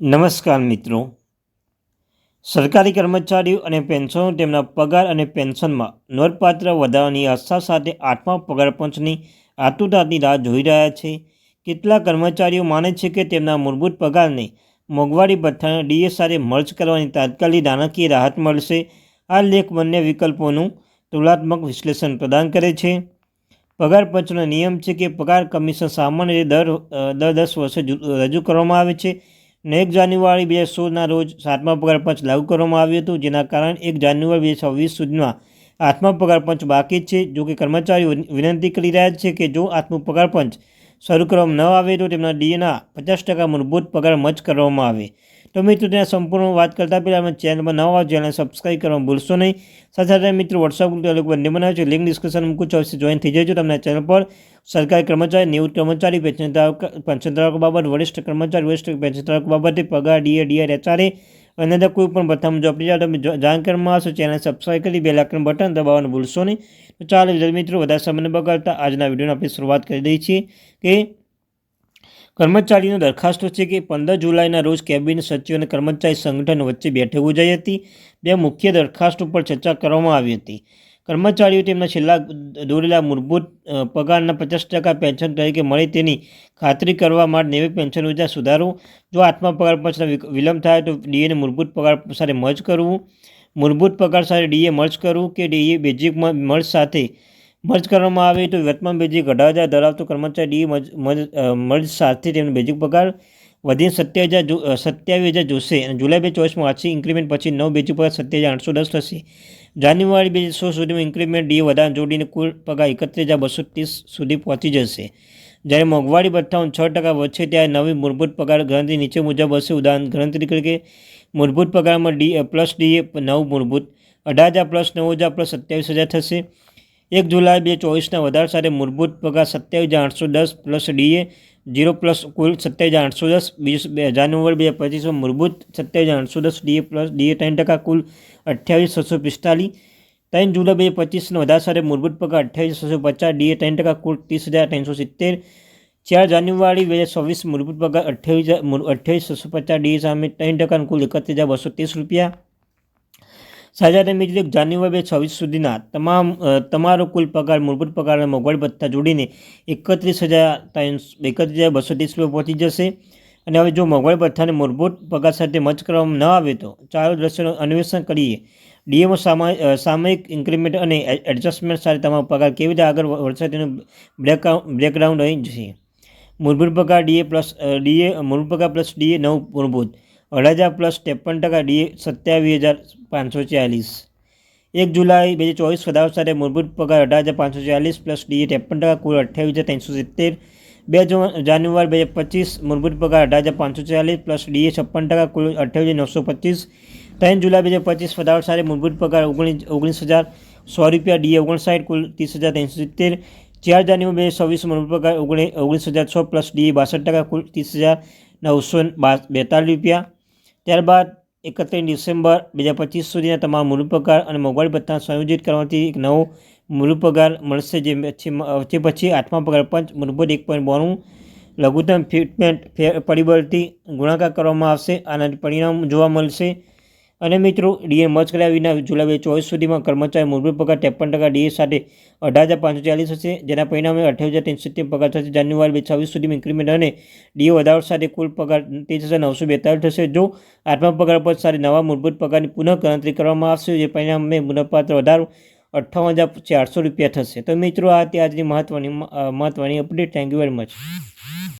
નમસ્કાર મિત્રો. સરકારી કર્મચારીઓ અને પેન્શનો તેમના પગાર અને પેન્શનમાં નોંધપાત્ર વધારાની આશા સાથે આઠમા પગાર પંચની આતુરતાની રાહ જોઈ રહ્યા છે. કેટલાક કર્મચારીઓ માને છે કે તેમના મૂળભૂત પગારને મોંઘવારી ભથ્થાના ડીએસ સાથે મર્જ કરવાની તાત્કાલિક નાણાકીય રાહત મળશે. આ લેખ બંને વિકલ્પોનું તુલનાત્મક વિશ્લેષણ પ્રદાન કરે છે. પગાર પંચનો નિયમ છે કે પગાર કમિશન સામાન્ય રીતે દર દર દસ વર્ષે રજૂ કરવામાં આવે છે. અને એક જાન્યુઆરી બે હજાર સોળના રોજ સાતમા પગાર પંચ લાગુ કરવામાં આવ્યું હતું, જેના કારણે એક જાન્યુઆરી બે છવ્વીસ સુધીમાં આઠમા પગાર પંચ બાકી છે. જો કે કર્મચારીઓ વિનંતી કરી રહ્યા છે કે જો આઠમું પગાર પંચ શરૂ કરવામાં ન આવે તો તેમના ડીએના પચાસ ટકા મૂળભૂત પગાર મચ કરવામાં આવે. તો મિત્રો, ત્યાં સંપૂર્ણ વાત કરતાં પહેલાં અમે ચેનલમાં નવા ચેનલ સબસ્ક્રાઈબ કરવા ભૂલશો નહીં. સાથે સાથે મિત્રો વોટ્સઅપ ગ્રુપ અલગ બંને બનાવ્યો છે. લિંક ડિસ્ક્રિપ્શન મૂકું છું. અવશ્ય જોઈન થઈ જજો તમને ચેનલ પર. સરકારી કર્મચારી, નિવૃત્ત કર્મચારી, પેન્શન પેન્શન ધારકો બાબત, વરિષ્ઠ કર્મચારી, વરિષ્ઠ પેન્શન ધારકો બાબતે પગાર ડીએ ડીઆર એચઆરએ અને અંદર કોઈ પણ પ્રથમ જો આપણી તમે જાણકારીમાં આવશો ચેનલ સબસ્ક્રાઈબ કરી બે લાખનું બટન દબાવવાનું ભૂલશો નહીં. તો ચાલો મિત્રો, વધારે સમયને બગાડતા આજના વિડીયોની આપણે શરૂઆત કરી દઈએ છીએ કે કર્મચારીનો દરખાસ્તો છે કે પંદર જુલાઈના રોજ કેબિનેટ સચિવ અને કર્મચારી સંગઠન વચ્ચે બેઠક યોજાઈ હતી. બે મુખ્ય દરખાસ્ત ઉપર ચર્ચા કરવામાં આવી હતી. કર્મચારીઓ તેમના છેલ્લા દોરેલા મૂળભૂત પગારના પચાસ ટકા પેન્શન તરીકે મળે તેની ખાતરી કરવા માટે નેવી પેન્શન યોજના સુધારો. જો આત્મા પગાર પંચના વિલંબ થાય તો ડીએને મૂળભૂત પગાર સાથે મર્જ કરવું. મૂળભૂત પગાર સાથે ડીએ મર્જ કરવું કે ડીએ બેઝિક મર્જ સાથે મર્જ કરવામાં આવે તો વર્તમાન બેઝિક અઢાર હજાર ધરાવતો કર્મચારી ડી મર્જ સાથે તેમનો બેઝિક પગાર વધીને સત્યાવીસ હજાર સત્યાવીસ હજાર જોશે. અને જુલાઈ બે ચોવીસમાં વાર્ષિક ઇન્ક્રીમેન્ટ પછી નવ બેઝિક પગાર સત્યાવીસ હજાર આઠસો દસ થશે. જાન્યુઆરી બે સો સુધીમાં ઇન્ક્રીમેન્ટ ડી વધારે જોડીને કુલ પગાર એકત્રીસ હજાર બસો ત્રીસ સુધી પહોંચી જશે. જ્યારે મોંઘવારી ભથ્થામાં છ ટકા વધશે ત્યારે નવી મૂળભૂત પગાર ગણતરી નીચે મુજબ હશે. ઉદાહરણ ગણતરી તરીકે મૂળભૂત પગારમાં ડી પ્લસ ડીએ નવ મૂળભૂત. અઢાર હજાર પ્લસ નવ હજાર પ્લસ સત્યાવીસ હજાર થશે. એક જુલાઈ બે ચોવીસના વધારા સાથે મૂળભૂત પગાર સત્યાવીસ હજાર આઠસો દસ પ્લસ ડીએ જીરો પ્લસ કુલ સત્યાવીસ હજાર આઠસો દસ. બીજું બે જાન્યુઆરી બે હજાર પચીસો મૂળભૂત સત્યાવીસ હજાર આઠસો દસ ડીએ પ્લસ ડીએ ત્રણ ટકા કુલ અઠ્યાવીસ છસો પિસ્તાલીસ. ત્રણ જુલાઈ બે પચીસના વધારા સાથે મૂળભૂત પગાર અઠ્યાવીસ છસો પચાસ, ડીએ ત્રણ ટકા કુલ ત્રીસ હજાર ત્રણસો સિત્તેર. ચાર જાન્યુઆરી બે હજાર છવ્વીસ મૂળભૂત પગાર અઠ્યાવીસ અઠ્યાવીસ છસો પચાસ, ડીએ સામે ત્રણ ટકા કુલ એકત્રીસ હજાર બસો ત્રીસ રૂપિયા. સાજા મિત્રો જાન્યુઆરી બે છવ્વીસ સુધીના તમામ તમારો કુલ પગાર, મૂળભૂત પગાર અને મોંઘવારી ભથ્થા જોડીને એકત્રીસ હજાર ત્રણસો, એકત્રીસ હજાર બસો ત્રીસ રૂપિયા પહોંચી જશે. અને હવે જો મોંઘવારી ભથ્થાને મૂળભૂત પગાર સાથે મચ કરવામાં ન આવે તો ચાલો દ્રશ્યનું અન્વેષણ કરીએ. ડીએમઓ સામયિક ઇન્ક્રીમેન્ટ અને એડજસ્ટમેન્ટ સાથે તમારો પગાર કેવી રીતે આગળ વધશે તેનું બ્રેક બ્રેકગ્રાઉન્ડ અહીં છે મૂળભૂત પગાર ડીએ પ્લસ ડીએ, મૂળભૂત પગાર પ્લસ ડીએ નવ મૂળભૂત. અઢાર હજાર પ્લસ ત્રેપન ટકા ડી સત્યાવીસ હજાર પાંચસો ચાલીસ. એક જુલાઈ બે હજાર ચોવીસ વધારો સાથે મૂળભૂત પગાર અઢાર હજાર પાંચસો ચાલીસ પ્લસ ડીએ ત્રેપન ટકા, કુલ અઠ્યાવીસ હજાર ત્રણસો સિત્તેર. બે જાન્યુઆરી બે હજાર પચીસ મૂળભૂત પગાર અઢાર હજાર પાંચસો ચાલીસ પ્લસ ડીએ છપ્પન ટકા, કુલ અઠ્યાવીસ હજાર નવસો પચીસ. ત્રણ જુલાઈ બે હજાર પચીસ વધારો સાથે મૂળભૂત પગાર ઓગણીસ ઓગણીસ હજાર સો રૂપિયા ડીએ ઓગણસાઠ, કુલ ત્રીસ હજાર ત્રણસો સિત્તેર. ચાર જાન્યુઆરી બે હજાર છવ્વીસ મૂળભૂત પગાર ઓગણીસ ઓગણીસ હજાર છ પ્લસ ડીએ બાસઠ ટકા, કુલ ત્રીસ હજાર નવસો બેતાલીસ રૂપિયા. ત્યારબાદ એકત્રીસ ડિસેમ્બર બે હજાર પચીસ સુધીના તમામ મૂળ અને મોંઘવારી ભથ્થા સંયોજિત કરવાથી એક નવો મૂળ પગાર મળશે, જે પછી પછી આઠમા પગાર પંચ મૂળભૂત એક પોઈન્ટ બોનું લઘુત્તમ ફિટમેન્ટ પરિબળથી ગુણાકાર કરવામાં આવશે. આના પરિણામ જોવા મળશે. અને મિત્રો, ડીએ મર્જ કર્યા વિના જુલાઈ બે ચોવીસ સુધીમાં કર્મચારી મૂળભૂત પગાર ત્રેપન ટકા ડીએ સાથે અઢાર હજાર પાંચસો ચાલીસ હશે, જેના પરિણામે અઠ્યાવીસ હજાર ત્રણસો સિત્તેર પગાર થશે. જાન્યુઆરી બે છવ્વીસ સુધીમાં ઇન્ક્રીમેન્ટ અને ડીએ વધારો સાથે કુલ પગાર ત્રીસ હજાર નવસો બેતાલીસ થશે. જો આઠમા પગાર પર સાથે નવા મૂળભૂત પગારની પુનઃ ગણતરી કરવામાં આવશે, જે પરિણામે મુનાફાપાત્ર વધારો અઠ્ઠાવન હજાર ચારસો રૂપિયા થશે. તો મિત્રો, આ તે આજની મહત્ત્વની મહત્ત્વની update thank you very much